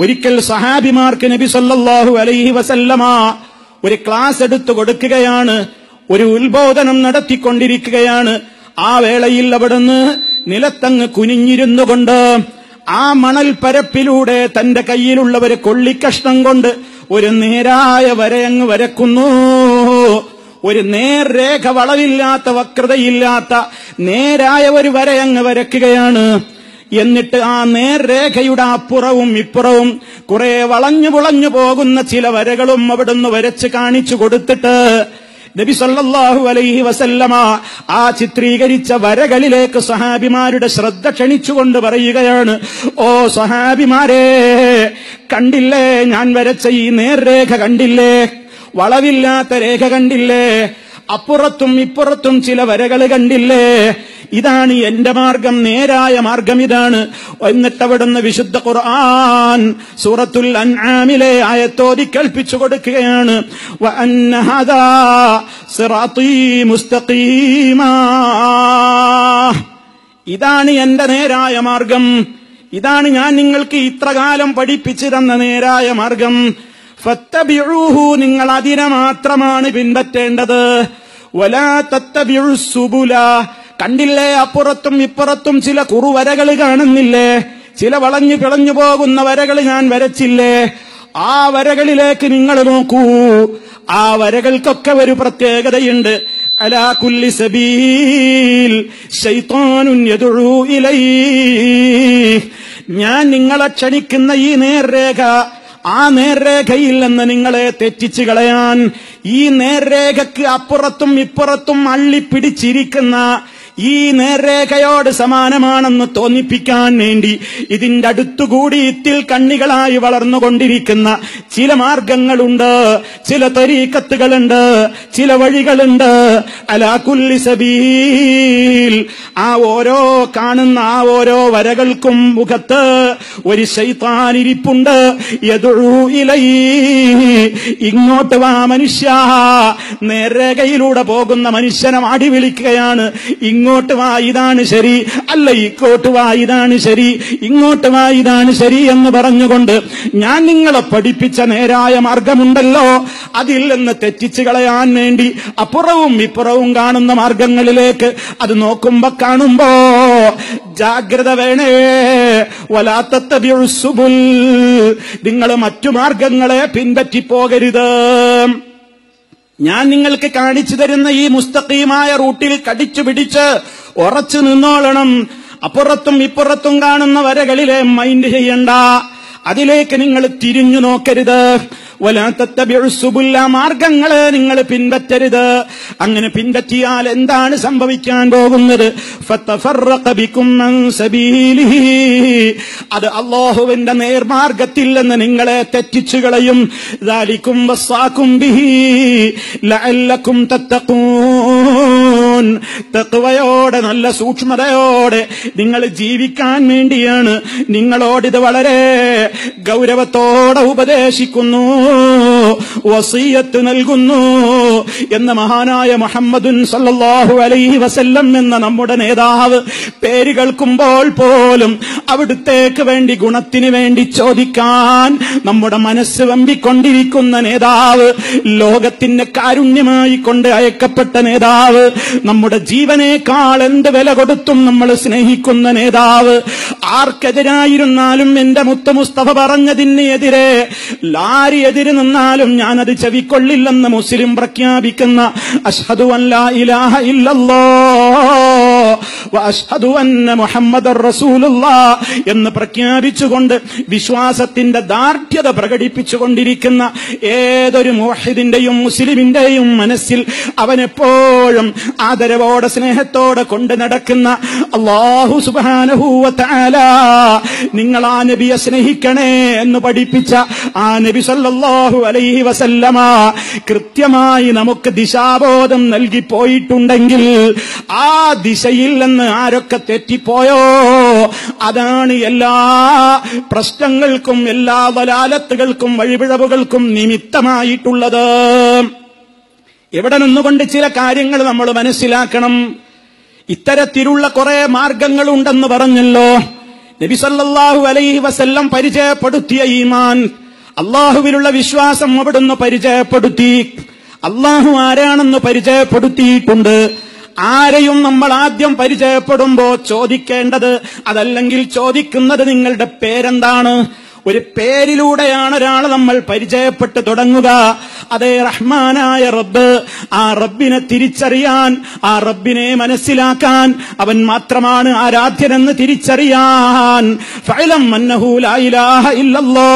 ഒരിക്കൽ സഹാബിമാർക്ക് നബി സല്ലാഹു അലൈഹി വസല്ലമ ഒരു ക്ലാസ് എടുത്തു കൊടുക്കുകയാണ് ഒരു ഉത്ബോധനം നടത്തിക്കൊണ്ടിരിക്കുകയാണ്. ആ വേളയിൽ അവിടുന്ന് നിലത്തങ്ങ് കുനിഞ്ഞിരുന്നു കൊണ്ട് ആ മണൽ പരപ്പിലൂടെ തന്റെ കയ്യിലുള്ള ഒരു കൊള്ളിക്കഷ്ണം കൊണ്ട് ഒരു നേരായ വരയങ്ങ് വരക്കുന്നു. ഒരു നേർരേഖ വളവില്ലാത്ത വക്രതയില്ലാത്ത നേരായ ഒരു വരയങ്ങ് വരയ്ക്കുകയാണ് എന്നിട്ട് ആ നേർരേഖയുടെ അപ്പുറവും ഇപ്പുറവും കുറെ വളഞ്ഞു പുളഞ്ഞു പോകുന്ന ചില വരകളും അവിടുന്ന് വരച്ച് കാണിച്ചു കൊടുത്തിട്ട് നബി സല്ലാഹു അലൈഹി വസല്ലമ ആ ചിത്രീകരിച്ച വരകളിലേക്ക് സഹാബിമാരുടെ ശ്രദ്ധ ക്ഷണിച്ചുകൊണ്ട് പറയുകയാണ് ഓ സഹാബിമാരെ കണ്ടില്ലേ? ഞാൻ വരച്ച ഈ നേർരേഖ കണ്ടില്ലേ? വളവില്ലാത്ത രേഖ കണ്ടില്ലേ? അപ്പുറത്തും ഇപ്പുറത്തും ചില വരകൾ കണ്ടില്ലേ? ഇതാണ് എന്റെ മാർഗം നേരായ മാർഗം ഇതാണ്. എന്നിട്ട് അവിടുന്ന് വിശുദ്ധ ഖുർആൻ സൂറത്തുൽ അൻആമിലെ ആയത്തോതി കൽപ്പിച്ചു കൊടുക്കുകയാണ്. ഇതാണ് എന്റെ നേരായ മാർഗം. ഇതാണ് ഞാൻ നിങ്ങൾക്ക് ഇത്രകാലം പഠിപ്പിച്ചു തന്ന നേരായ മാർഗം. ഫത്തബിഊഹു നിങ്ങൾ അതിനെ മാത്രമാണ് പിൻപറ്റേണ്ടത്. കണ്ടില്ലേ? അപ്പുറത്തും ഇപ്പുറത്തും ചില കുറുവരകൾ കാണുന്നില്ലേ? ചില വളഞ്ഞു പിളഞ്ഞു പോകുന്ന വരകൾ ഞാൻ വരച്ചില്ലേ? ആ വരകളിലേക്ക് നിങ്ങൾ നോക്കൂ. ആ വരകൾക്കൊക്കെ ഒരു പ്രത്യേകതയുണ്ട്. അലാ കുല്ലി സബീൽ ഞാൻ നിങ്ങളെ ക്ഷണിക്കുന്ന ഈ നേർരേഖ ആ നേർരേഖയിൽ നിന്ന് നിങ്ങളെ തെറ്റിച്ചു കളയാൻ ഈ നേർരേഖക്ക് അപ്പുറത്തും ഇപ്പുറത്തും അള്ളിപ്പിടിച്ചിരിക്കുന്ന ഈ നേർരേഖയോട് സമാനമാണെന്ന് തോന്നിപ്പിക്കാൻ വേണ്ടി ഇതിന്റെ അടുത്തുകൂടി ഇത്തിൽ കണ്ണികളായി വളർന്നുകൊണ്ടിരിക്കുന്ന ചില മാർഗങ്ങളുണ്ട് ചില തരീക്കത്തുകളുണ്ട് ചില വഴികളുണ്ട്. അലാകുല്ലി സബീൽ. ആ ഓരോ കാണുന്ന ആ ഓരോ വരകൾക്കും മുഖത്ത് ഒരു ശൈത്താനിരിപ്പുണ്ട്. ഇങ്ങോട്ട് വാ മനുഷ്യ. നേർരേഖയിലൂടെ പോകുന്ന മനുഷ്യനെ മാടി വിളിക്കുകയാണ്. ഇങ്ങോട്ട് വാ ഇതാണ് ശരി. അല്ല ഇക്കോട്ട് വാ ഇതാണ് ശരി. ഇങ്ങോട്ട് വാ ഇതാണ് ശരി എന്ന് പറഞ്ഞുകൊണ്ട് ഞാൻ നിങ്ങളെ പഠിപ്പിച്ച നേരായ മാർഗമുണ്ടല്ലോ. അതിൽ നിന്ന് തെറ്റിച്ചു കളയാൻ വേണ്ടി അപ്പുറവും ഇപ്പുറവും കാണുന്ന മാർഗങ്ങളിലേക്ക് അത് നോക്കുമ്പോ കാണുമ്പോ ജാഗ്രത വേണേ. വലാത്തത്തബിഉ സുബുൽ നിങ്ങൾ മറ്റു മാർഗങ്ങളെ പിൻപറ്റി പോകരുത് ഞാൻ നിങ്ങൾക്ക് കാണിച്ചു തരുന്ന ഈ മുസ്തഖീമായ റൂട്ടിൽ കടിച്ചു പിടിച്ച് ഉറച്ചു നിന്നോളണം. അപ്പുറത്തും ഇപ്പുറത്തും കാണുന്ന വരകളിലെ മൈൻഡ് ചെയ്യണ്ട. അതിലേക്ക് നിങ്ങൾ തിരിഞ്ഞു നോക്കരുത്. വലാത്തത്തബിഴുസുബുല്ല മാർഗങ്ങളെ നിങ്ങൾ പിൻപറ്റരുത്. അങ്ങനെ പിൻപറ്റിയാൽ എന്താണ് സംഭവിക്കാൻ പോകുന്നത്. അത് അള്ളാഹുവിന്റെ നേർമാർഗത്തിൽ നിന്ന് നിങ്ങളെ തെറ്റിച്ചു കളയും. ബിഹി തത്തഖൂൻ തഖ്വയോടെ നല്ല സൂക്ഷ്മതയോടെ നിങ്ങൾ ജീവിക്കാൻ വേണ്ടിയാണ്. നിങ്ങളോടിത് വളരെ ഗൗരവത്തോടെ ഉപദേശിക്കുന്നു. വസീയത്ത് നൽകുന്നു എന്ന മഹാനായ മുഹമ്മദുൻ സല്ലാഹു അലൈഹി വസല്ലം എന്ന നമ്മുടെ നേതാവ് പേര് കേൾക്കുമ്പോൾ പോലും അവിടുത്തേക്ക് വേണ്ടി ഗുണത്തിന് വേണ്ടി ചോദിക്കാൻ നമ്മുടെ മനസ്സ് വമ്പിക്കൊണ്ടിരിക്കുന്ന നേതാവ് ലോകത്തിന്റെ കാരുണ്യമായി കൊണ്ട് അയക്കപ്പെട്ട നേതാവ് നമ്മുടെ ജീവനേക്കാൾ എന്ത് വില കൊടുത്തും നമ്മൾ സ്നേഹിക്കുന്ന നേതാവ് ആർക്കെതിരായിരുന്നാലും എന്റെ മുത്ത മുസ്തഫ പറഞ്ഞതിന് എതിരെ ലാരി എതിര് നിന്നാലും ഞാനത് ചെവിക്കൊള്ളില്ലെന്ന് മുസ്ലിം പ്രഖ്യാപിക്കുന്ന അഷ്ഹദു അല്ലാ ഇലാഹ ഇല്ലല്ലോ എന്ന് പ്രഖ്യാപിച്ചുകൊണ്ട് വിശ്വാസത്തിന്റെ ദാർഢ്യത പ്രകടിപ്പിച്ചുകൊണ്ടിരിക്കുന്ന ഏതൊരു മോഹിദിന്റെയും മുസ്ലിമിന്റെയും മനസ്സിൽ അവനെപ്പോഴും ആദരവോടെ സ്നേഹത്തോടെ കൊണ്ട് നടക്കുന്ന അള്ളാഹു സുബാനഹൂവത്താല നിങ്ങൾ ആ നബിയെ സ്നേഹിക്കണേ എന്ന് പഠിപ്പിച്ച ആ നബി സല്ലാഹു അലൈഹി വസല്ലമ കൃത്യമായി നമുക്ക് ദിശാബോധം നൽകി പോയിട്ടുണ്ടെങ്കിൽ ആ ദിശയിൽ നിന്ന് ആരൊക്കെ തെറ്റിപ്പോയോ? അതാണ് എല്ലാ പ്രശ്നങ്ങൾക്കും എല്ലാ വലാലത്തുകൾക്കും വഴിപിഴവുകൾക്കും നിമിത്തമായിട്ടുള്ളത്. ഇവിടെ നിന്നുകൊണ്ട് ചില കാര്യങ്ങൾ നമ്മൾ മനസ്സിലാക്കണം? ഇത്തരത്തിലുള്ള കുറെ മാർഗങ്ങളുണ്ടെന്ന് പറഞ്ഞല്ലോ. നബിസല്ലാഹു അലൈഹി വസല്ലം പരിചയപ്പെടുത്തിയ ഈമാൻ. അള്ളാഹുവിലുള്ള വിശ്വാസം അവിടുന്ന് പരിചയപ്പെടുത്തി. അള്ളാഹു ആരാണെന്ന് പരിചയപ്പെടുത്തിയിട്ടുണ്ട്. ആരെയും നമ്മൾ ആദ്യം പരിചയപ്പെടുമ്പോ ചോദിക്കേണ്ടത് അതല്ലെങ്കിൽ ചോദിക്കുന്നത് നിങ്ങളുടെ പേരെന്താണ്? ഒരു പേരിലൂടെയാണ് ഒരാളെ നമ്മൾ പരിചയപ്പെട്ട് തുടങ്ങുക. അതേ റഹ്മാനായ റബ്ബ് ആ റബ്ബിനെ തിരിച്ചറിയാൻ ആ റബ്ബിനെ മനസ്സിലാക്കാൻ അവൻ മാത്രമാണ് ആരാധ്യനെന്ന് തിരിച്ചറിയാൻ. ഫൈലം ഇല്ലല്ലാ.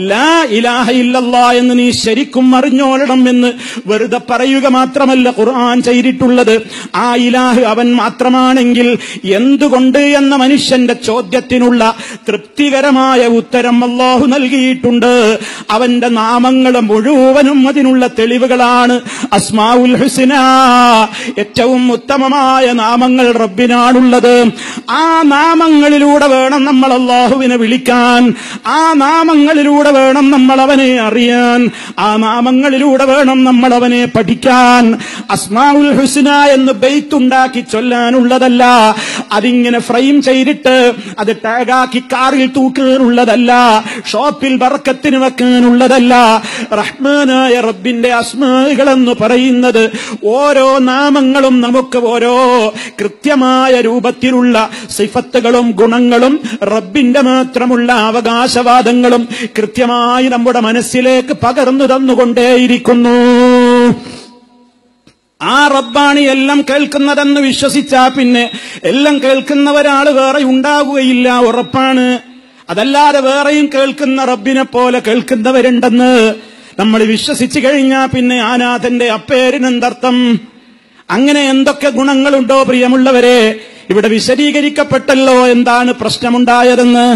ലാ ഇലാഹ ഇല്ലല്ലാ എന്ന് നീ ശരിക്കും അറിഞ്ഞോളണം എന്ന് വെറുതെ പറയുക മാത്രമല്ല ഖുർആൻ ചെയ്തിട്ടുള്ളത്. ആ ഇലാഹ് അവൻ മാത്രമാണെങ്കിൽ എന്തുകൊണ്ട് എന്ന മനുഷ്യന്റെ ചോദ്യത്തിനുള്ള തൃപ്തികരമായ ഉത്തരം അള്ളാഹു നൽകിയിട്ടുണ്ട്. അവന്റെ നാമങ്ങൾ മുഴുവനും അതിനുള്ള തെളിവുകളാണ്. അസ്മാഉൽ ഹുസിന ഏറ്റവും ഉത്തമമായ നാമങ്ങൾ റബ്ബിനാണുള്ളത്. ആ നാമങ്ങളിലൂടെ വേണം നമ്മൾ അള്ളാഹുവിനെ വിളിക്കാൻ. ആ നാമങ്ങളിലൂടെ വേണം നമ്മൾ അവനെ അറിയാൻ. ആ മാമങ്ങളിലൂടെ വേണം നമ്മൾ അവനെ പഠിക്കാൻ. അസ്മാഉൽ ഹുസ്ന എന്ന് ബെയ്ത്തുണ്ടാക്കി ചൊല്ലാനുള്ളതല്ല. അതിങ്ങനെ ഫ്രെയിം ചെയ്തിട്ട് അത് ടാഗാക്കി കാറിൽ തൂക്കാനുള്ളതല്ല ഷോപ്പിൽ ബർക്കത്തിന് വെക്കാനുള്ളതല്ല. റഹ്മാനായ റബ്ബിന്റെ അസ്മാകൾ എന്ന് പറയുന്നത് ഓരോ നാമങ്ങളും നമുക്ക് ഓരോ കൃത്യമായ രൂപത്തിലുള്ള സിഫത്തുകളും ഗുണങ്ങളും റബ്ബിന്റെ മാത്രമുള്ള അവകാശവാദങ്ങളും കൃത്യമായി നമ്മുടെ മനസ്സിലേക്ക് പകർന്നു തന്നുകൊണ്ടേയിരിക്കുന്നു. ആ റബ്ബാണ് എല്ലാം കേൾക്കുന്നതെന്ന് വിശ്വസിച്ചാ പിന്നെ എല്ലാം കേൾക്കുന്ന ഒരാൾ വേറെ ഉണ്ടാകുകയില്ല ഉറപ്പാണ്. അതല്ലാതെ വേറെയും കേൾക്കുന്ന റബ്ബിനെ പോലെ കേൾക്കുന്നവരുണ്ടെന്ന് നമ്മൾ വിശ്വസിച്ചു കഴിഞ്ഞാ പിന്നെ ആനാഥന്റെ അപ്പേരിനെന്തർത്ഥം? അങ്ങനെ എന്തൊക്കെ ഗുണങ്ങളുണ്ടോ പ്രിയമുള്ളവരെ? ഇവിടെ വിശദീകരിക്കപ്പെട്ടല്ലോ എന്താണ് പ്രശ്നമുണ്ടായതെന്ന്.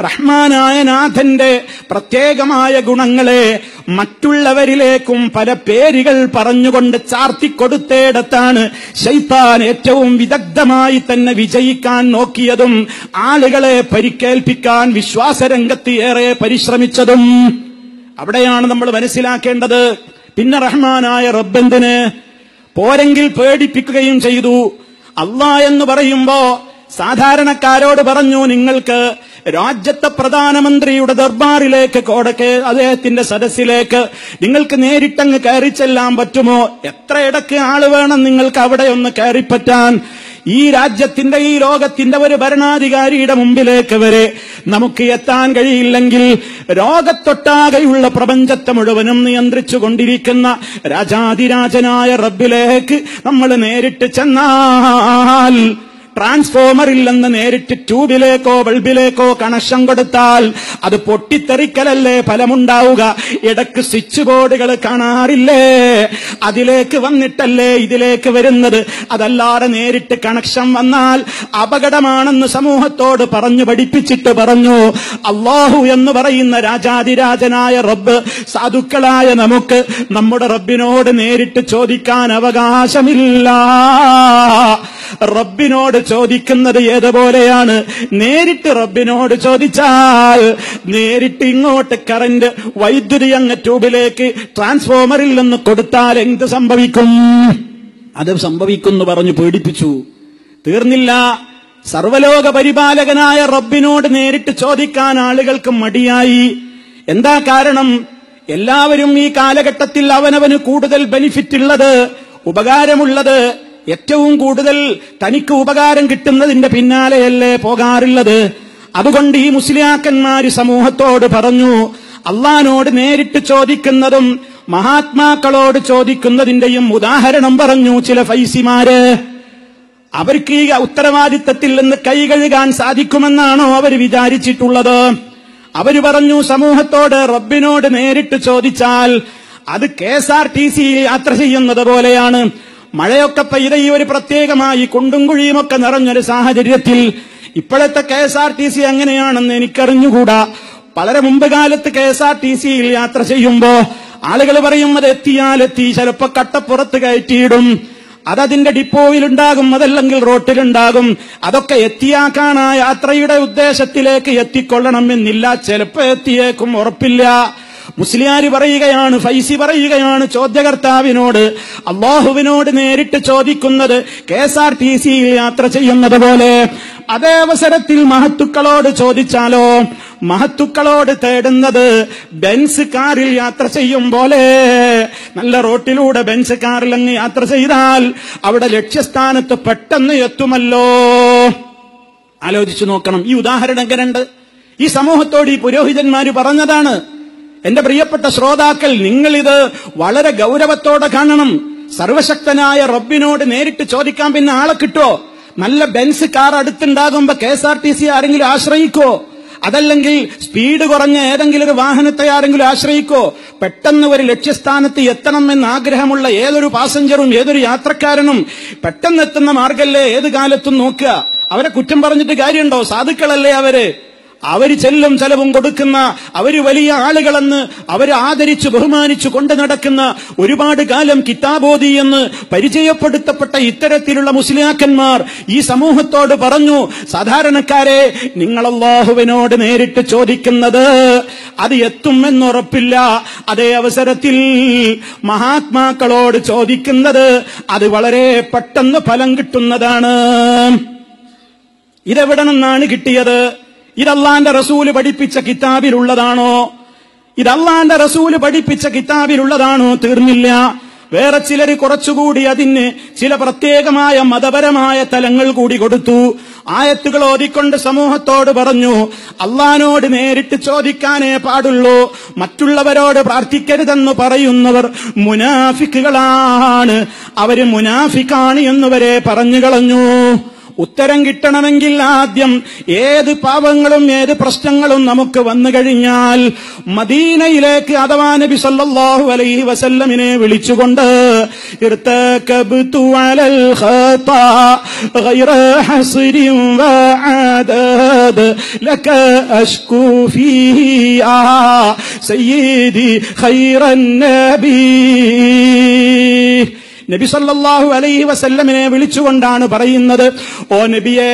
റഹ്മാനായ നാഥന്റെ പ്രത്യേകമായ ഗുണങ്ങളെ മറ്റുള്ളവരിലേക്കും പല പേരുകൾ പറഞ്ഞുകൊണ്ട് ചാർത്തിക്കൊടുത്തേടത്താണ് ശൈത്താൻ ഏറ്റവും വിദഗ്ധമായി തന്നെ വിജയിക്കാൻ നോക്കിയതും ആളുകളെ പരിക്കേൽപ്പിക്കാൻ വിശ്വാസരംഗത്ത് ഏറെ പരിശ്രമിച്ചതും. അവിടെയാണ് നമ്മൾ മനസ്സിലാക്കേണ്ടത്. പിന്നെ റഹ്മാനായ റബ്ബന്തിന് പോരെങ്കിൽ പേടിപ്പിക്കുകയും ചെയ്തു. അള്ളാ എന്ന് പറയുമ്പോ സാധാരണക്കാരോട് പറഞ്ഞു നിങ്ങൾക്ക് രാജ്യത്തെ പ്രധാനമന്ത്രിയുടെ ദർബാറിലേക്ക് കോടക്ക് അദ്ദേഹത്തിന്റെ സദസ്സിലേക്ക് നിങ്ങൾക്ക് നേരിട്ടങ്ങ് കയറി ചെല്ലാൻ പറ്റുമോ? എത്ര ഇടയ്ക്ക് ആൾ വേണം നിങ്ങൾക്ക് അവിടെ ഒന്ന് കയറിപ്പറ്റാൻ? ഈ രാജ്യത്തിന്റെ ഈ ലോകത്തിന്റെ ഒരു ഭരണാധികാരിയുടെ മുമ്പിലേക്ക് വരെ നമുക്ക് എത്താൻ കഴിയില്ലെങ്കിൽ രോഗത്തൊട്ടാകെയുള്ള പ്രപഞ്ചത്തെ മുഴുവനും നിയന്ത്രിച്ചു കൊണ്ടിരിക്കുന്ന രാജാതിരാജനായ റബ്ബിലേക്ക് നമ്മൾ നേരിട്ട് ചെന്നാൽ ട്രാൻസ്ഫോമറിൽ ഇല്ലെന്ന് നേരിട്ട് ട്യൂബിലേക്കോ ബൾബിലേക്കോ കണക്ഷൻ കൊടുത്താൽ അത് പൊട്ടിത്തെറിക്കലല്ലേ ഫലമുണ്ടാവുക? ഇടയ്ക്ക് സ്വിച്ച് ബോർഡുകൾ കാണാറില്ലേ? അതിലേക്ക് വന്നിട്ടല്ലേ ഇതിലേക്ക് വരുന്നത്? അതല്ലാതെ നേരിട്ട് കണക്ഷൻ വന്നാൽ അപകടമാണെന്ന് സമൂഹത്തോട് പറഞ്ഞു പഠിപ്പിച്ചിട്ട് പറഞ്ഞു അള്ളാഹു എന്ന് പറയുന്ന രാജാതിരാജനായ റബ്ബ് സാധുക്കളായ നമുക്ക് നമ്മുടെ റബ്ബിനോട് നേരിട്ട് ചോദിക്കാൻ അവകാശമില്ല. റബ്ബിനോട് ചോദിക്കുന്നത് ഏതുപോലെയാണ്? നേരിട്ട് റബ്ബിനോട് ചോദിച്ചാൽ നേരിട്ട് ഇങ്ങോട്ട് കറന്റ് വൈദ്യുതി അങ്ങ് ട്യൂബിലേക്ക് ട്രാൻസ്ഫോമറിൽ നിന്ന് കൊടുത്താൽ എന്ത് സംഭവിക്കും? അത് സംഭവിക്കുന്നു പറഞ്ഞു പേടിപ്പിച്ചു. തീർന്നില്ല. സർവലോക പരിപാലകനായ റബ്ബിനോട് നേരിട്ട് ചോദിക്കാൻ ആളുകൾക്ക് മടിയായി. എന്താ കാരണം? എല്ലാവരും ഈ കാലഘട്ടത്തിൽ അവനവന് കൂടുതൽ ബെനിഫിറ്റ് ഉള്ളത് ഉപകാരമുള്ളത് ഏറ്റവും കൂടുതൽ തനിക്ക് ഉപകാരം കിട്ടുന്നതിന്റെ പിന്നാലെയല്ലേ പോകാറുള്ളത്? അതുകൊണ്ട് ഈ മുസ്ലിയാക്കന്മാര് സമൂഹത്തോട് പറഞ്ഞു അള്ളഹാനോട് നേരിട്ട് ചോദിക്കുന്നതും മഹാത്മാക്കളോട് ചോദിക്കുന്നതിന്റെയും ഉദാഹരണം പറഞ്ഞു ചില ഫൈസിമാര്. അവർക്ക് ഈ ഉത്തരവാദിത്തത്തിൽ നിന്ന് കൈ കഴുകാൻ സാധിക്കുമെന്നാണോ അവർ വിചാരിച്ചിട്ടുള്ളത്? അവർ പറഞ്ഞു സമൂഹത്തോട് റബ്ബിനോട് നേരിട്ട് ചോദിച്ചാൽ അത് K S R T C യാത്ര ചെയ്യുന്നത് പോലെയാണ്. മഴയൊക്കെ പെയ്ത ഈ ഒരു പ്രത്യേകമായി കുണ്ടും കുഴിയുമൊക്കെ നിറഞ്ഞൊരു സാഹചര്യത്തിൽ ഇപ്പോഴത്തെ K S R T C എങ്ങനെയാണെന്ന് എനിക്കറിഞ്ഞുകൂടാ. വളരെ മുമ്പ് കാലത്ത് കെ എസ് ആർ ടി സിയിൽ യാത്ര ചെയ്യുമ്പോ ആളുകൾ പറയും അത് എത്തിയാലെത്തി ചിലപ്പോ കട്ടപ്പുറത്ത് കയറ്റിയിടും. അതതിന്റെ ഡിപ്പോയിലുണ്ടാകും അതല്ലെങ്കിൽ റോട്ടിലുണ്ടാകും. അതൊക്കെ എത്തിയാക്കാൻ ആ യാത്രയുടെ ഉദ്ദേശത്തിലേക്ക് എത്തിക്കൊള്ളണം എന്നില്ല ചിലപ്പോ എത്തിയേക്കും ഉറപ്പില്ല. മുസ്ലിയാര് പറയുകയാണ് ഫൈസി പറയുകയാണ് ചോദ്യകർത്താവിനോട്. അള്ളാഹുവിനോട് നേരിട്ട് ചോദിക്കുന്നത് കെ എസ് ആർ ടി സിയിൽ യാത്ര ചെയ്യുന്നത് പോലെ. അതേ അവസരത്തിൽ മഹത്തുക്കളോട് ചോദിച്ചാലോ മഹത്തുക്കളോട് തേടുന്നത് ബെൻസ് കാറിൽ യാത്ര ചെയ്യും പോലെ. നല്ല റോട്ടിലൂടെ ബെൻസ് കാറിൽ അങ്ങ് യാത്ര ചെയ്താൽ അവിടെ ലക്ഷ്യസ്ഥാനത്ത് പെട്ടെന്ന് എത്തുമല്ലോ. ആലോചിച്ചു നോക്കണം. ഈ ഉദാഹരണം എങ്ങനെയുണ്ട്? ഈ സമൂഹത്തോട് ഈ പുരോഹിതന്മാര് പറഞ്ഞതാണ് എന്റെ പ്രിയപ്പെട്ട ശ്രോതാക്കൾ നിങ്ങളിത് വളരെ ഗൗരവത്തോടെ കാണണം. സർവശക്തനായ റബ്ബിനോട് നേരിട്ട് ചോദിക്കാൻ പിന്നെ ആളെ കിട്ടോ? നല്ല Benz car അടുത്തുണ്ടാകുമ്പോ K S R T C ആരെങ്കിലും ആശ്രയിക്കോ? അതല്ലെങ്കിൽ സ്പീഡ് കുറഞ്ഞ ഏതെങ്കിലും ഒരു വാഹനത്തെ ആരെങ്കിലും ആശ്രയിക്കോ? പെട്ടെന്ന് ഒരു ലക്ഷ്യസ്ഥാനത്ത് എത്തണം എന്ന് ആഗ്രഹമുള്ള ഏതൊരു പാസഞ്ചറും ഏതൊരു യാത്രക്കാരനും പെട്ടെന്ന് എത്തുന്ന മാർഗല്ലേ ഏത് കാലത്തും നോക്കുക. അവരെ കുറ്റം പറഞ്ഞിട്ട് കാര്യമുണ്ടോ? സാധുക്കളല്ലേ അവർ? അവർ ചെല്ലും ചെലവും കൊടുക്കുന്ന അവർ വലിയ ആളുകളെന്ന് അവരെ ആദരിച്ച് ബഹുമാനിച്ചു കൊണ്ട് നടക്കുന്ന ഒരുപാട് കാലം കിതാബോധി എന്ന് പരിചയപ്പെടുത്തപ്പെട്ട ഇത്തരത്തിലുള്ള മുസ്ലിയാക്കന്മാർ ഈ സമൂഹത്തോട് പറഞ്ഞു സാധാരണക്കാരെ നിങ്ങൾ അള്ളാഹുവിനോട് നേരിട്ട് ചോദിക്കുന്നത് അത് എത്തുമെന്നുറപ്പില്ല. അതേ അവസരത്തിൽ മഹാത്മാക്കളോട് ചോദിക്കുന്നത് അത് വളരെ പെട്ടെന്ന് ഫലം കിട്ടുന്നതാണ്. ഇതെവിടെ നിന്നാണ് കിട്ടിയത്? ഇതല്ലാന്റെ റസൂൽ പഠിപ്പിച്ച കിതാബിലുള്ളതാണോ? ഇതല്ലാന്റെ റസൂൽ പഠിപ്പിച്ച കിതാബിലുള്ളതാണോ? തീർന്നില്ല. വേറെ ചിലർ കുറച്ചുകൂടി അതിന് ചില പ്രത്യേകമായ മതപരമായ തലങ്ങൾ കൂടി കൊടുത്തു. ആയത്തുകൾ ഓതിക്കൊണ്ട് സമൂഹത്തോട് പറഞ്ഞു അള്ളഹാനോട് നേരിട്ട് ചോദിക്കാനേ പാടുള്ളൂ. മറ്റുള്ളവരോട് പ്രാർത്ഥിക്കരുതെന്ന് പറയുന്നവർ മുനാഫിക്കുകളാണ്. അവർ മുനാഫിക്കാണ് എന്നുവരെ പറഞ്ഞു കളഞ്ഞു. ഉത്തരം കിട്ടണമെങ്കിൽ ആദ്യം ഏത് പാപങ്ങളും ഏത് പ്രശ്നങ്ങളും നമുക്ക് വന്നു കഴിഞ്ഞാൽ മദീനയിലേക്ക് അഥവാ നബി സല്ലാഹു അലൈഹി വസല്ലമിനെ വിളിച്ചുകൊണ്ട് സയ്യിദി ഖൈറൻ നബീ. നബി സല്ലാഹു അലൈഹി വസല്ലമിനെ വിളിച്ചുകൊണ്ടാണ് പറയുന്നത് ഓ നബിയേ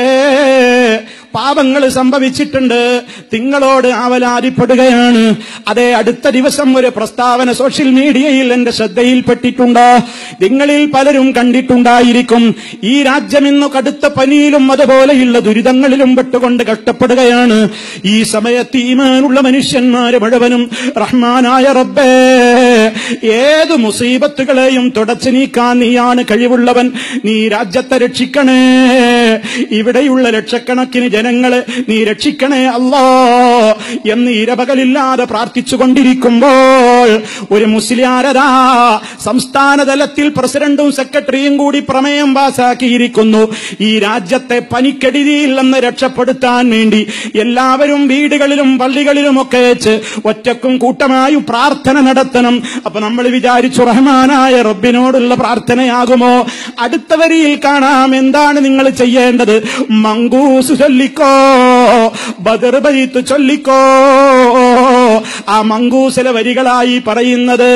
പാപങ്ങൾ സംഭവിച്ചിട്ടുണ്ട്. തിങ്ങളോട് ആവലാതിപ്പെടുകയാണ്. അതേ അടുത്ത ദിവസം ഒരു പ്രസ്താവന സോഷ്യൽ മീഡിയയിൽ എന്റെ ശ്രദ്ധയിൽപ്പെട്ടിട്ടുണ്ട്. നിങ്ങളിൽ പലരും കണ്ടിട്ടുണ്ടായിരിക്കും. ഈ രാജ്യം ഇന്ന് കടുത്ത പനിയിലും അതുപോലെയുള്ള ദുരിതങ്ങളിലും പെട്ടുകൊണ്ട് കഷ്ടപ്പെടുകയാണ്. ഈ സമയത്ത് ഈമാനുള്ള മനുഷ്യന്മാര് മുഴുവനും റഹ്മാനായ റബ്ബേ ഏത് മുസീബത്തുകളെയും തുടച്ചു നീക്കാൻ നീയാണ് കഴിവുള്ളവൻ. നീ രാജ്യത്തെ രക്ഷിക്കണേ. ഇവിടെയുള്ള ലക്ഷക്കണക്കിന് ജനങ്ങളെ നീ രക്ഷിക്കണേ അല്ലോ എന്ന് ഇരപകലില്ലാതെ പ്രാർത്ഥിച്ചുകൊണ്ടിരിക്കുമ്പോൾ ഒരു മുസ്ലിയാരതാ സംസ്ഥാന തലത്തിൽ പ്രസിഡന്റും സെക്രട്ടറിയും കൂടി പ്രമേയം പാസാക്കിയിരിക്കുന്നു. ഈ രാജ്യത്തെ പനിക്കെടുതിയിൽ നിന്ന് രക്ഷപ്പെടുത്താൻ വേണ്ടി എല്ലാവരും വീടുകളിലും പള്ളികളിലുമൊക്കെ വെച്ച് ഒറ്റക്കും കൂട്ടമായും പ്രാർത്ഥന നടത്തണം. അപ്പൊ നമ്മൾ വിചാരിച്ചു റഹ്മാനായ റബ്ബിനോടുള്ള പ്രാർത്ഥനയാകുമോ? അടുത്ത വരിയിൽ കാണാം എന്താണ് നിങ്ങൾ ചെയ്യേണ്ടത് മങ്കൂസ് ചൊല്ലിക്കോ ബദർ ബൈത്ത് ചൊല്ലിക്കോ ആ മങ്കൂസിലെ വരികളായി പറയുന്നത്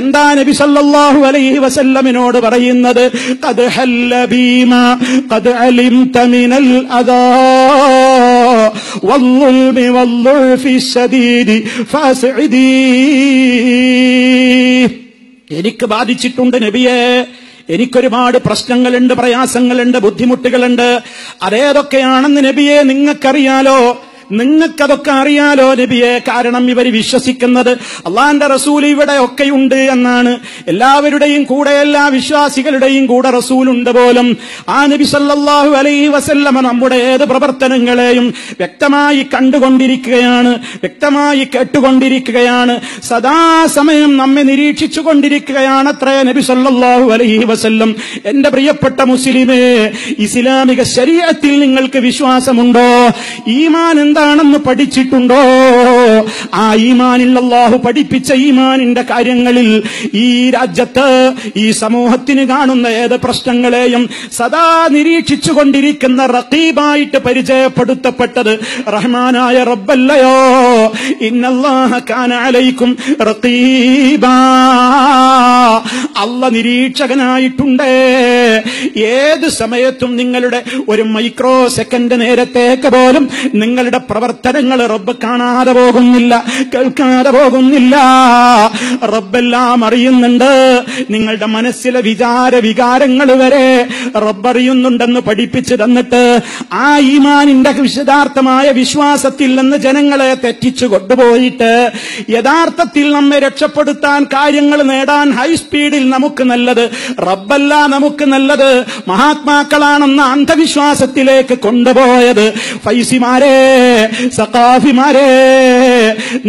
എന്താ നബി സല്ലല്ലാഹു അലൈഹി വസല്ലമിനോട് പറയുന്നത് ഖദ് ഹല്ല ബീമ ഖദ് അലിംത മിനൽ അദാ والظلم والضعف الشديد فاسعدي എനിക്ക് ബാധിച്ചിട്ടുണ്ട് നബിയെ എനിക്കൊരുപാട് പ്രശ്നങ്ങളുണ്ട് പ്രയാസങ്ങളുണ്ട് ബുദ്ധിമുട്ടുകളുണ്ട്. അതേതൊക്കെയാണെന്ന് നബിയെ നിങ്ങൾക്കറിയാലോ? നിങ്ങൾക്കതൊക്കെ അറിയാലോ നബിയെ. കാരണം ഇവർ വിശ്വസിക്കുന്നത് അള്ളാന്റെ റസൂൽ ഇവിടെ ഒക്കെയുണ്ട് എന്നാണ്. എല്ലാവരുടെയും കൂടെ എല്ലാ വിശ്വാസികളുടെയും കൂടെ റസൂലുണ്ട് പോലും. ആ നബി സല്ലാഹു അലൈ വസല്ലമ നമ്മുടെ ഏത് പ്രവർത്തനങ്ങളെയും വ്യക്തമായി കണ്ടുകൊണ്ടിരിക്കുകയാണ്. വ്യക്തമായി കേട്ടുകൊണ്ടിരിക്കുകയാണ്. സദാസമയം നമ്മെ നിരീക്ഷിച്ചു കൊണ്ടിരിക്കുകയാണ് അത്രേ നബി സല്ലാഹു അലൈഹി വസല്ലം. എന്റെ പ്രിയപ്പെട്ട മുസ്ലിമേ ഇസ്ലാമിക ശരീരത്തിൽ നിങ്ങൾക്ക് വിശ്വാസമുണ്ടോ? ഈമാൻ എന്താണെന്ന് പഠിച്ചിട്ടുണ്ടോ? ആ ഈമാനിൽ അള്ളാഹു പഠിപ്പിച്ച ഈമാനിന്റെ കാര്യങ്ങളിൽ ഈ രാജ്യത്ത് ഈ സമൂഹത്തിന് കാണുന്ന ഏത് പ്രശ്നങ്ങളെയും സദാ നിരീക്ഷിച്ചു കൊണ്ടിരിക്കുന്ന റഖീബായിട്ട് പരിചയപ്പെടുത്തപ്പെട്ടത് റഹ്മാനായ റബ്ബല്ലയോ? ഇന്നല്ലാഹ കാന അലൈക്കും റഖീബാ. അല്ല നിരീക്ഷകനായിട്ടുണ്ട്. ഏത് സമയത്തും നിങ്ങളുടെ ഒരു മൈക്രോ സെക്കൻഡ് നേരത്തേക്ക് പോലും നിങ്ങളുടെ പ്രവർത്തനങ്ങൾ റബ്ബ് കാണാതെ പോകുന്നില്ല കേൾക്കാതെ പോകുന്നില്ല. റബ്ബെല്ലാം അറിയുന്നുണ്ട്. നിങ്ങളുടെ മനസ്സിലെ വിചാര വികാരങ്ങൾ വരെ റബ്ബറിയുന്നുണ്ടെന്ന് പഠിപ്പിച്ചു തന്നിട്ട് ആ ഈമാനിന്റെ വിശദാർത്ഥമായ വിശ്വാസത്തിൽ നിന്ന് ജനങ്ങളെ തെറ്റിച്ചു കൊണ്ടുപോയിട്ട് യഥാർത്ഥത്തിൽ നമ്മെ രക്ഷപ്പെടുത്താൻ കാര്യങ്ങൾ നേടാൻ ഹൈ സ്പീഡിൽ നമുക്ക് നല്ലത് റബ്ബല്ല നമുക്ക് നല്ലത് മഹാത്മാക്കളാണെന്ന അന്ധവിശ്വാസത്തിലേക്ക് കൊണ്ടുപോയത് ഫൈസിമാരെ. സഖാഫിമാരെ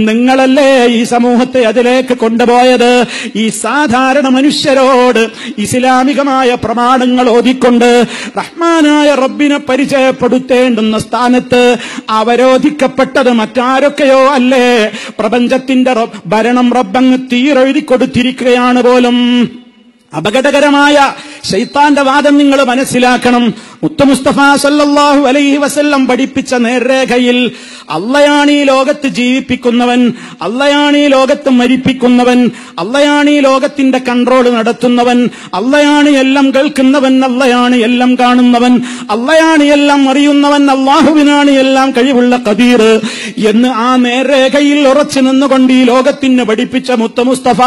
നിങ്ങളല്ലേ ഈ സമൂഹത്തെ അതിലേക്ക് കൊണ്ടുപോയത്? ഈ സാധാരണ മനുഷ്യരോട് ഇസ്ലാമികമായ പ്രമാണങ്ങൾ ഓതിക്കൊണ്ട് റഹ്മാനായ റബ്ബിനെ പരിചയപ്പെടുത്തേണ്ടുന്ന സ്ഥാനത്ത് അവരോധിക്കപ്പെട്ടത് മറ്റാരൊക്കെയോ അല്ലേ? പ്രപഞ്ചത്തിന്റെ ഭരണം റബ്ബങ്ങ് തീരെഴുതി കൊടുത്തിരിക്കുകയാണ് പോലും അപകടകരമായ ശൈത്താന്റെ വാദം നിങ്ങൾ മനസ്സിലാക്കണം. മുത്തമുസ്തഫ സല്ലാഹു അലൈഹി വസല്ലം പഠിപ്പിച്ച നേർരേഖയിൽ അള്ളയാണ് ഈ ലോകത്ത് ജീവിപ്പിക്കുന്നവൻ അള്ളയാണ് ഈ ലോകത്ത് മരിപ്പിക്കുന്നവൻ അള്ളയാണ് ഈ ലോകത്തിന്റെ കൺട്രോൾ നടത്തുന്നവൻ അള്ളയാണ് എല്ലാം കേൾക്കുന്നവൻ അള്ളയാണ് എല്ലാം കാണുന്നവൻ അള്ളയാണ് എല്ലാം അറിയുന്നവൻ അള്ളാഹുവിനാണ് എല്ലാം കഴിവുള്ള കദീർ എന്ന് ആ നേർരേഖയിൽ ഉറച്ചു നിന്നുകൊണ്ട് ഈ ലോകത്തിന് പഠിപ്പിച്ച മുത്തമുസ്തഫ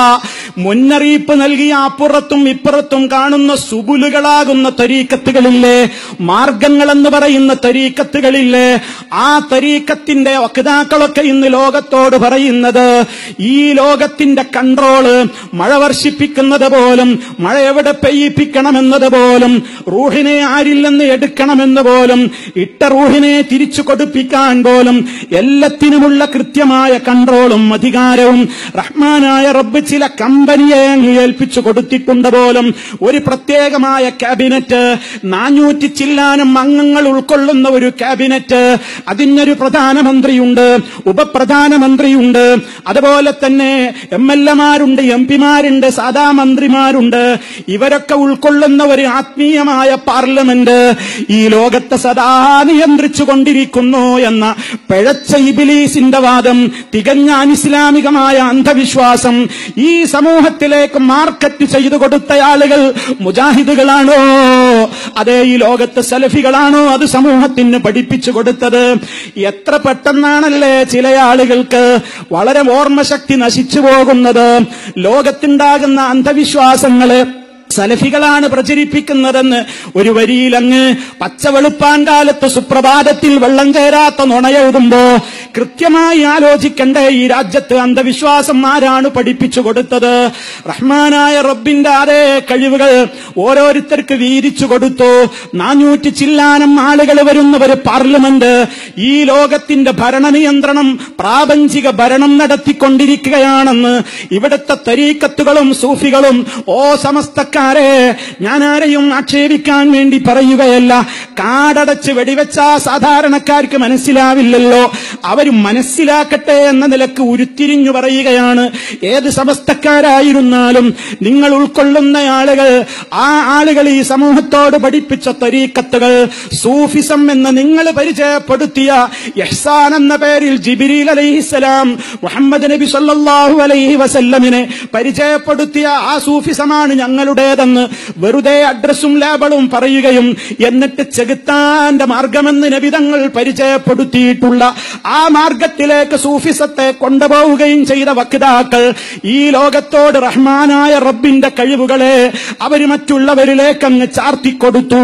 മുന്നറിയിപ്പ് നൽകിയ അപ്പുറത്തും ഇപ്പുറത്തും കാണുന്ന സുബുലുകളാകുന്ന തരീക്കത്തുകളില്ലേ? മാർഗങ്ങളെന്ന് പറയുന്ന തരീക്കത്തുകളില്ലേ? ആ തരീക്കത്തിന്റെ വക്താക്കളൊക്കെ ഇന്ന് ലോകത്തോട് പറയുന്നത് ഈ ലോകത്തിന്റെ കൺട്രോൾ മഴ വർഷിപ്പിക്കുന്നത് പോലും മഴ എവിടെ പെയ്യിപ്പിക്കണമെന്നത് പോലും റൂഹിനെ ആരിൽ നിന്ന് എടുക്കണമെന്ന് പോലും ഇട്ട റൂഹിനെ തിരിച്ചു കൊടുപ്പിക്കാൻ പോലും എല്ലാത്തിനുമുള്ള കൃത്യമായ കൺട്രോളും അധികാരവും റഹ്മാനായ റബ്ബ് ചില കമ്പനിയെ ഏൽപ്പിച്ചു കൊടുത്തിട്ടുണ്ട് പോലും. ഒരു പ്രത്യേകമായ ക്യാബിനറ്റ്. നാനൂറ്റി ചില്ലാനം അംഗങ്ങൾ ഉൾക്കൊള്ളുന്ന ഒരു ക്യാബിനറ്റ്. അതിനൊരു പ്രധാനമന്ത്രിയുണ്ട് ഉപപ്രധാനമന്ത്രിയുണ്ട്. അതുപോലെ തന്നെ എം എൽ എമാരുണ്ട് എം പിമാരുണ്ട് സാധാ മന്ത്രിമാരുണ്ട്. ഇവരൊക്കെ ഉൾക്കൊള്ളുന്ന ഒരു ആത്മീയമായ പാർലമെന്റ് ഈ ലോകത്തെ സദാ നിയന്ത്രിച്ചു കൊണ്ടിരിക്കുന്നു എന്ന പിഴച്ച ഇബിലീസിന്റെ വാദം തികഞ്ഞ അനിസ്ലാമികമായ അന്ധവിശ്വാസം ഈ സമൂഹത്തിലേക്ക് മാർക്കറ്റ് ചെയ്തു കൊടുത്ത ആളുകൾ മുജാഹിദുകളാണോ അതേ ഈ ലോകത്തെ സലഫികളാണോ? അത് സമൂഹത്തിന് പഠിപ്പിച്ചു കൊടുത്തത്. എത്ര പെട്ടെന്നാണല്ലേ ചില ആളുകൾക്ക് വളരെ ഓർമ്മശക്തി നശിച്ചു പോകുന്നത്. ലോകത്തുണ്ടാകുന്ന അന്ധവിശ്വാസങ്ങൾ സലഫികളാണ് പ്രചരിപ്പിക്കുന്നതെന്ന് ഒരു വരിയിലങ്ങ് പച്ചവെളുപ്പാൻ കാലത്ത് സുപ്രഭാതത്തിൽ വെള്ളം ചേരാത്ത നുണയെഴുതുമ്പോ കൃത്യമായി ആലോചിക്കണ്ടേ ഈ രാജ്യത്ത് അന്ധവിശ്വാസം ആരാണ് പഠിപ്പിച്ചു കൊടുത്തത്? റഹ്മാനായ റബ്ബിന്റെ അതേ കഴിവുകൾ ഓരോരുത്തർക്ക് വീരിച്ചു കൊടുത്തു. നാനൂറ്റി ചില്ലാനം ആളുകൾ വരുന്ന ഒരു പാർലമെന്റ് ഈ ലോകത്തിന്റെ ഭരണനിയന്ത്രണം പ്രാപഞ്ചിക ഭരണം നടത്തിക്കൊണ്ടിരിക്കുകയാണെന്ന് ഇവിടുത്തെ തരീക്കത്തുകളും സൂഫികളും ഓ സമസ്തക്കാരെ ഞാൻ ആരെയും ആക്ഷേപിക്കാൻ വേണ്ടി പറയുകയല്ല. കാടടച്ച് വെടിവെച്ച സാധാരണക്കാർക്ക് മനസ്സിലാവില്ലല്ലോ. അവർ മനസ്സിലാക്കട്ടെ എന്ന നിലയ്ക്ക് ഉരുത്തിരിഞ്ഞു പറയുകയാണ്. ഏത് സമസ്തക്കാരായിരുന്നാലും നിങ്ങൾ ഉൾക്കൊള്ളുന്ന ആളുകൾ ആ ആളുകൾ ഈ സമൂഹത്തോട് പഠിപ്പിച്ച തരീക്കത്തുകൾ സൂഫിസം എന്ന് നിങ്ങൾ പരിചയപ്പെടുത്തിയ യഹ്സാൻ എന്ന പേരിൽ ജിബിരിൽ അലൈഹിസ്സലാം മുഹമ്മദ് നബി സല്ലാഹു അലൈഹി വസല്ലമിനെ പരിചയപ്പെടുത്തിയ ആ സൂഫിസമാണ് ഞങ്ങളുടേതെന്ന് വെറുതെ അഡ്രസ്സും ലേബളും പറയുകയും എന്നിട്ട് ചെകുത്താന്റെ മാർഗമെന്ന് നബിതങ്ങൾ പരിചയപ്പെടുത്തിയിട്ടുള്ള ആ മാർഗത്തിലേക്ക് സൂഫിസത്തെ കൊണ്ടുപോവുകയും ചെയ്ത വക്താക്കൾ ഈ ലോകത്തോട് റഹ്മാനായ റബ്ബിന്റെ കഴിവുകളെ അവർ മറ്റുള്ളവരിലേക്ക് അങ്ങ് ചാർത്തിക്കൊടുത്തു.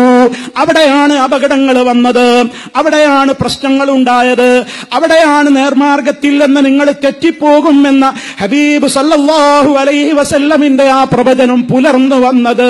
അവിടെയാണ് അപകടങ്ങൾ വന്നത്. അവിടെയാണ് പ്രശ്നങ്ങൾ ഉണ്ടായത്. അവിടെയാണ് നേർമാർഗത്തിൽ നിന്ന് നിങ്ങൾ തെറ്റിപ്പോകുമെന്ന ഹബീബ് സല്ലാഹു അലൈഹി വസല്ലമിന്റെ ആ പ്രവചനം പുലർന്നു വന്നത്